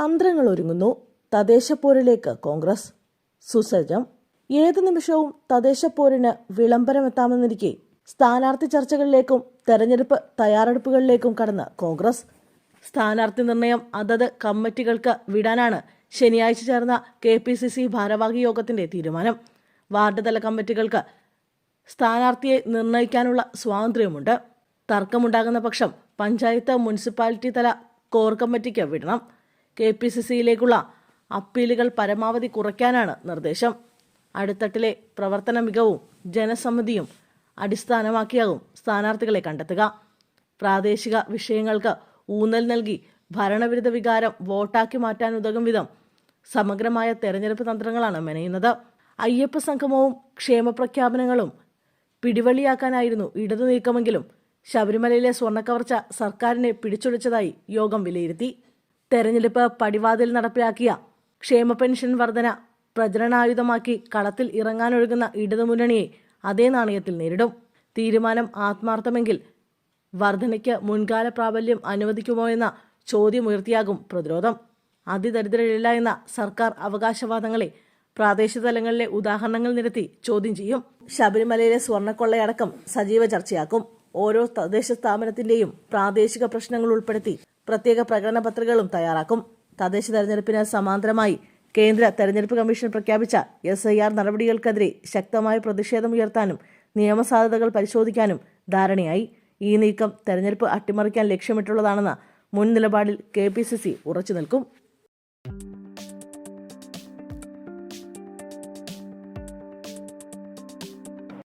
തന്ത്രങ്ങൾ ഒരുങ്ങുന്നു തദ്ദേശ പോരിലേക്ക് കോൺഗ്രസ്. സുസജ്ജം. ഏത് നിമിഷവും തദ്ദേശ പോരിന് വിളംബരമെത്താമെന്നിരിക്കെ സ്ഥാനാർത്ഥി ചർച്ചകളിലേക്കും തെരഞ്ഞെടുപ്പ് തയ്യാറെടുപ്പുകളിലേക്കും കടന്ന് കോൺഗ്രസ്. സ്ഥാനാർത്ഥി നിർണയം അതത് കമ്മിറ്റികൾക്ക് വിടാനാണ് ശനിയാഴ്ച ചേർന്ന കെ പി സി സി ഭാരവാഹി യോഗത്തിന്റെ തീരുമാനം. വാർഡ് തല കമ്മിറ്റികൾക്ക് സ്ഥാനാർത്ഥിയെ നിർണയിക്കാനുള്ള സ്വാതന്ത്ര്യമുണ്ട്. തർക്കമുണ്ടാകുന്ന പക്ഷം പഞ്ചായത്ത് മുനിസിപ്പാലിറ്റി തല കോർ കമ്മിറ്റിക്ക് വിടണം. കെ പി സി സിയിലേക്കുള്ള അപ്പീലുകൾ പരമാവധി കുറയ്ക്കാനാണ് നിർദ്ദേശം. അടിത്തട്ടിലെ പ്രവർത്തന മികവും ജനസമ്മതിയും അടിസ്ഥാനമാക്കിയാകും സ്ഥാനാർത്ഥികളെ കണ്ടെത്തുക. പ്രാദേശിക വിഷയങ്ങൾക്ക് ഊന്നൽ നൽകി ഭരണവിരുദ്ധ വികാരം വോട്ടാക്കി മാറ്റാൻ ഉതകും വിധം സമഗ്രമായ തെരഞ്ഞെടുപ്പ് തന്ത്രങ്ങളാണ് മെനയുന്നത്. അയ്യപ്പ സംഗമവും ക്ഷേമപ്രഖ്യാപനങ്ങളും പിടിവള്ളിയാക്കാനായിരുന്നു ഇടതു നീക്കമെങ്കിലും ശബരിമലയിലെ സ്വർണക്കവർച്ച സർക്കാരിനെ പിടിച്ചൊളിച്ചതായി യോഗം വിലയിരുത്തി. തെരഞ്ഞെടുപ്പ് പടിവാതിൽ നടപ്പിലാക്കിയ ക്ഷേമ പെൻഷൻ വർധന പ്രചരണായുധമാക്കി കളത്തിൽ ഇറങ്ങാനൊഴുകുന്ന ഇടതുമുന്നണിയെ അതേ നാണയത്തിൽ നേരിടും. തീരുമാനം ആത്മാർത്ഥമെങ്കിൽ വർധനയ്ക്ക് മുൻകാല പ്രാബല്യം അനുവദിക്കുമോ എന്ന ചോദ്യമുയർത്തിയാകും പ്രതിരോധം. അതിദരിദ്രരില്ല എന്ന സർക്കാർ അവകാശവാദങ്ങളെ പ്രാദേശിക തലങ്ങളിലെ ഉദാഹരണങ്ങൾ നിരത്തി ചോദ്യം ചെയ്യും. ശബരിമലയിലെ സ്വർണക്കൊള്ളയടക്കം സജീവ ചർച്ചയാക്കും. ഓരോ തദ്ദേശ സ്ഥാപനത്തിന്റെയും പ്രാദേശിക പ്രശ്നങ്ങൾ ഉൾപ്പെടുത്തി പ്രത്യേക പ്രകടന പത്രികകളും തയ്യാറാക്കും. തദ്ദേശ തെരഞ്ഞെടുപ്പിന് സമാന്തരമായി കേന്ദ്ര തെരഞ്ഞെടുപ്പ് കമ്മീഷൻ പ്രഖ്യാപിച്ച എസ് ഐ ആർ നടപടികൾക്കെതിരെ ശക്തമായ പ്രതിഷേധം ഉയർത്താനും നിയമസാധ്യതകൾ പരിശോധിക്കാനും ധാരണയായി. ഈ നീക്കം തെരഞ്ഞെടുപ്പ് അട്ടിമറിക്കാൻ ലക്ഷ്യമിട്ടുള്ളതാണെന്ന മുൻ നിലപാടിൽ കെ പി സി സി ഉറച്ചു നിൽക്കും.